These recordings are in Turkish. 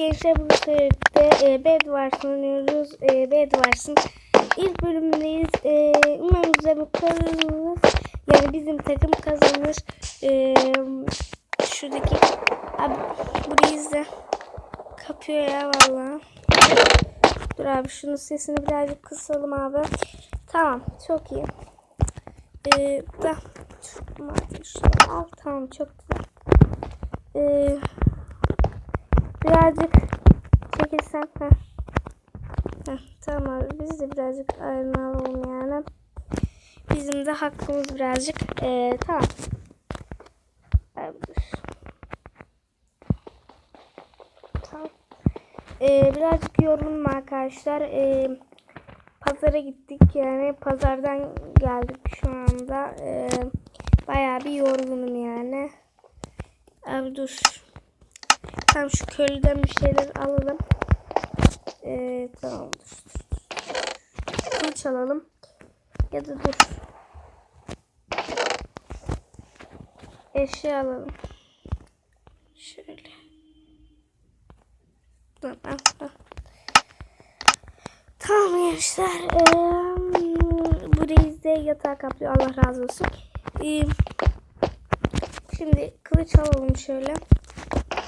gençler bu sefer e, Bedwars oynuyoruz. E, Bedwars'ın ilk bölümündeyiz. E, umarım bir kazanırız. Yani bizim takım kazanır. E, şuradaki abi burayı izle. Kapıyor ya vallahi. Dur abi şunun sesini birazcık kısalım abi. Tamam çok iyi. Ee, da, şu maddeyi şuraya al. Tamam çok güzel. Ee, birazcık çekilsen. Heh. Heh, tamam abi biz de birazcık ayrılalım yani. Bizim de hakkımız birazcık. Ee, tamam. Abi. Ee, birazcık yoruldum arkadaşlar. Ee, pazara gittik yani pazardan geldik şu anda. Ee, bayağı bir yorgunum yani. Abi dur. Tam şu köylüden bir şeyler alalım. Ee, tamam dur. Kılıç alalım. Ya da dur. Eşya alalım. Şöyle. Tamam. tamam. Tamam gençler. Ee, burayı da yatağa kaplıyor. Allah razı olsun. Ee, şimdi kılıç alalım şöyle.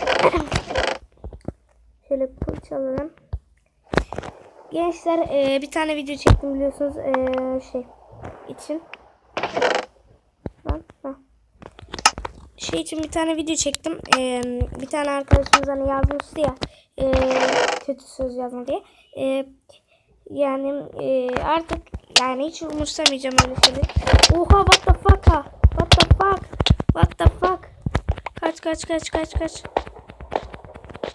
şöyle kılıç alalım. Gençler ee, bir tane video çektim biliyorsunuz ee, şey için. Lan, ha. Şey için bir tane video çektim. Ee, bir tane arkadaşımız hani yazmıştı ya ee, kötü söz yazma diye. Ee, yani e, artık yani hiç umursamayacağım öyle şeyleri. Oha what the fuck ha? What the fuck? What the fuck? Kaç kaç kaç kaç kaç.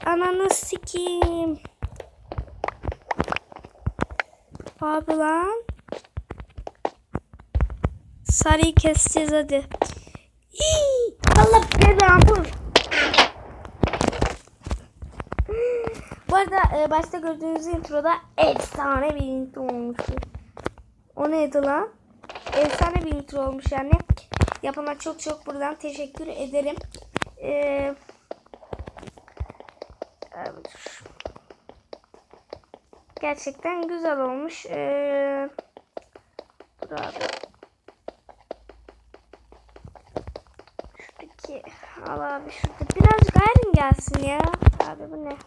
Ananı sikeyim. Abi lan. Sarıyı keseceğiz hadi. İyi, Allah belanı. Bu arada e, başta gördüğünüz introda efsane bir intro olmuştu. O neydi lan? Efsane bir intro olmuş yani. Yapana çok çok buradan teşekkür ederim. Ee, evet. Gerçekten güzel olmuş. Ee, dur abi. Şuradaki al abi şurada birazcık ayrım gelsin ya. Abi bu ne?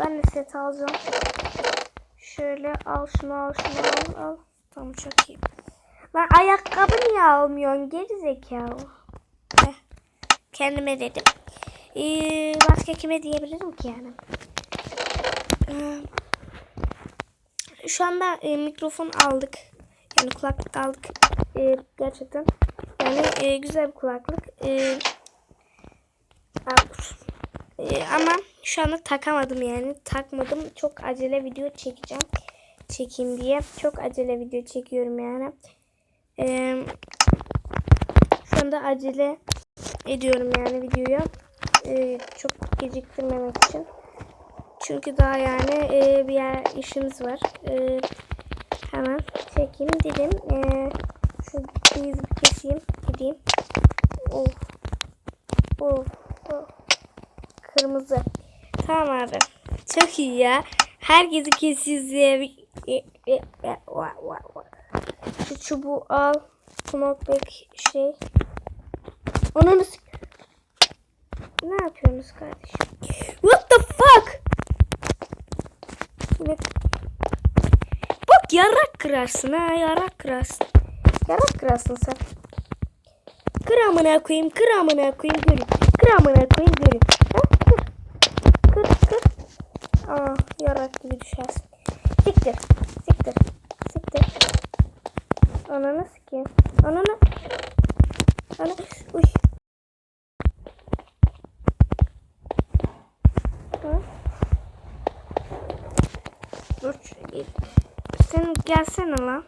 Ben de set alacağım. Şöyle al şunu al şunu al al. Tamam çok iyi. Lan ayakkabı niye almıyorsun geri zekalı? Kendime dedim. Ee, başka kime diyebilirim ki yani? Ee, şu anda e, mikrofon aldık. Yani kulaklık aldık. E, gerçekten. Yani e, güzel bir kulaklık. E, e, ama şu anda takamadım yani. Takmadım. Çok acele video çekeceğim. Çekeyim diye. Çok acele video çekiyorum yani. E, şu anda acele ediyorum yani videoyu. E, çok geciktirmemek için. Çünkü daha yani e, bir yer işimiz var. E, hemen çekeyim dedim. E, şu bir keseyim. Gideyim. Of. Of. Of. Kırmızı. Tamam abi. Çok iyi ya. Herkesi kesiyoruz ya. Şu çubuğu al. Knockback şey. Onu Ne yapıyorsunuz kardeşim? What the fuck? Yine... Bak yarak kırarsın ha yarak kırarsın. Yarak kırarsın sen. Kır amına koyayım kır amına koyayım göreyim. Kır amına koyayım göreyim. Ha, kır. Kır kır. Aa yarak gibi düşersin. Siktir. Siktir. Siktir. Ananı sikeyim. Ananı. Ananı. Uy. Dur. Sen gelsene lan.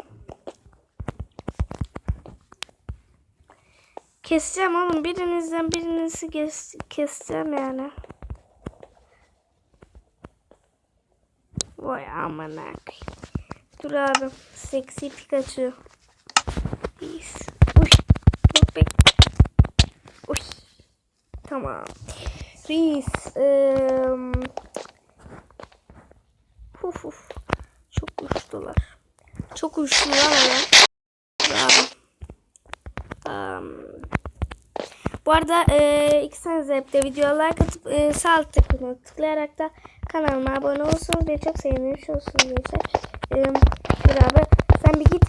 Keseceğim oğlum. Birinizden birinizi kes, keseceğim yani. Vay aman Dur abi. Seksi Pikachu. Biz. Uy. Yok bek. Uy. Tamam. Reis. Eee Çok uçtular. Çok uçtular ama. Am. Bu arada e, ikisiniz de hep de videoya like atıp e, sağ alt tıklamaya tıklayarak da kanalıma abone olursanız beni çok sevinmiş olursunuz gençler. E, dur abi sen bir git.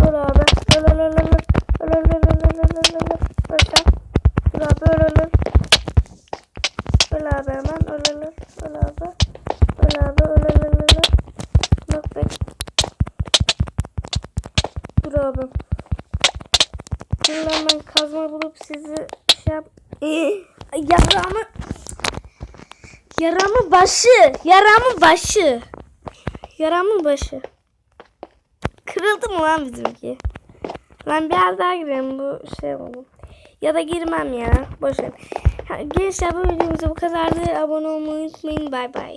Dur abi. Öl. Öl öl öl öl öl öl öl öl. Öl sen. Dur abi. Öl abi hemen öl ben kazma bulup sizi şey yap. Yaramı. Yaramı başı. Yaramı başı. Yaramı başı. Kırıldı mı lan bizimki? Lan biraz daha girelim bu şey oldu. Ya da girmem ya. Boş Gençler bu videomuzda bu kadardı. Abone olmayı unutmayın. Bay bay.